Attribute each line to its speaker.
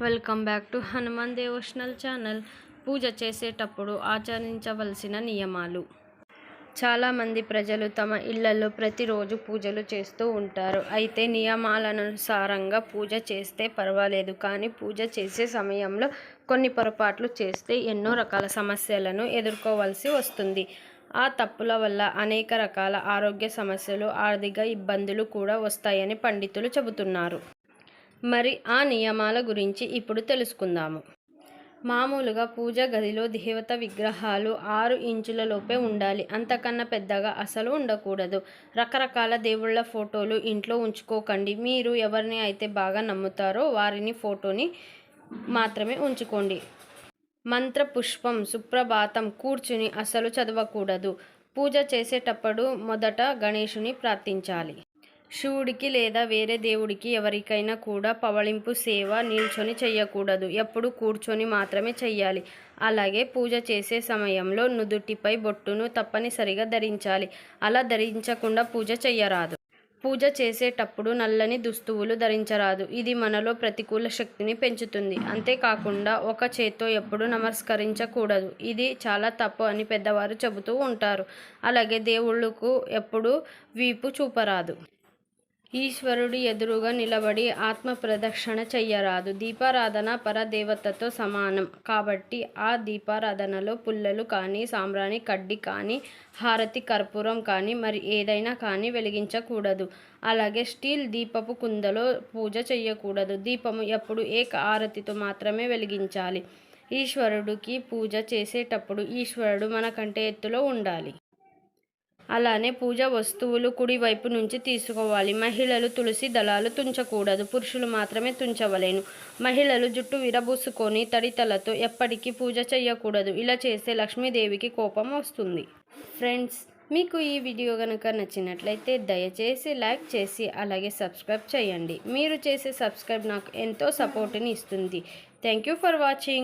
Speaker 1: Welcome back to Hanuman devotional channel పూజ చేసేటప్పుడు ఆచరించవలసిన నియమాలు. చాలామంది ప్రజలు తమ ఇళ్ళలో ప్రతిరోజు పూజలు చేస్తూ ఉంటారు. అయితే నియమాలనుసారంగా పూజ చేస్తే పర్వాలేదు. కానీ పూజ చేసే సమయంలో కొన్ని పొరపాట్లు చేస్తే ఎన్నో రకాల సమస్యలను ఎదుర్కోవాల్సి వస్తుంది. ఆ తప్పుల వల్ల అనేక రకాల ఆరోగ్య సమస్యలు ఆర్థిక ఇబ్బందులు కూడా వస్తాయని పండితులు చెబుతున్నారు. మరి ఆ నియమాల గురించి ఇప్పుడు తెలుసుకుందాము. మామూలుగా పూజ గదిలో దేవత విగ్రహాలు ఆరు ఇంచుల లోపే ఉండాలి. అంతకన్నా పెద్దగా అసలు ఉండకూడదు. రకరకాల దేవుళ్ళ ఫోటోలు ఇంట్లో ఉంచుకోకండి. మీరు ఎవరిని అయితే బాగా నమ్ముతారో వారిని ఫోటోని మాత్రమే ఉంచుకోండి. మంత్ర పుష్పం సుప్రభాతం కూర్చుని అసలు చదవకూడదు. పూజ చేసేటప్పుడు మొదట గణేషుని ప్రార్థించాలి. శివుడికి లేదా వేరే దేవుడికి ఎవరికైనా కూడా పవళింపు సేవ నిల్చొని చేయకూడదు ఎప్పుడు కూర్చొని మాత్రమే చెయ్యాలి. అలాగే పూజ చేసే సమయంలో నుదుటిపై బొట్టును తప్పనిసరిగా ధరించాలి. అలా ధరించకుండా పూజ చెయ్యరాదు. పూజ చేసేటప్పుడు నల్లని దుస్తువులు ధరించరాదు. ఇది మనలో ప్రతికూల శక్తిని పెంచుతుంది. అంతేకాకుండా ఒక చేత్తో ఎప్పుడు నమస్కరించకూడదు. ఇది చాలా తప్పు అని పెద్దవారు చెబుతూ ఉంటారు. అలాగే దేవుళ్ళకు ఎప్పుడు వీపు చూపరాదు. ఈశ్వరుడి ఎదురుగా నిలబడి ఆత్మ ప్రదక్షిణ చెయ్యరాదు. దీపారాధన పరదేవతతో సమానం. కాబట్టి ఆ దీపారాధనలో పుల్లలు కానీ సాంబ్రాణి కడ్డి కానీ హారతి కర్పూరం కానీ మరి ఏదైనా కానీ వెలిగించకూడదు. అలాగే స్టీల్ దీపపు కుందలో పూజ చెయ్యకూడదు. దీపము ఎప్పుడు ఏక ఆరతితో మాత్రమే వెలిగించాలి. ఈశ్వరుడికి పూజ చేసేటప్పుడు ఈశ్వరుడు మనకంటే ఎత్తులో ఉండాలి. అలానే పూజ వస్తువులు కుడి వైపు నుంచి తీసుకోవాలి. మహిళలు తులసి దళాలు తుంచకూడదు. పురుషులు మాత్రమే తుంచవలేను. మహిళలు జుట్టు విరబూసుకొని తడితలతో ఎప్పటికీ పూజ చేయకూడదు ఇలా చేస్తే లక్ష్మీదేవికి కోపం వస్తుంది. ఫ్రెండ్స్ మీకు ఈ వీడియో కనుక నచ్చినట్లయితే దయచేసి లైక్ చేసి అలాగే సబ్స్క్రైబ్ చేయండి. మీరు చేసే సబ్స్క్రైబ్ నాకు ఎంతో సపోర్ట్ని ఇస్తుంది. Thank you for watching.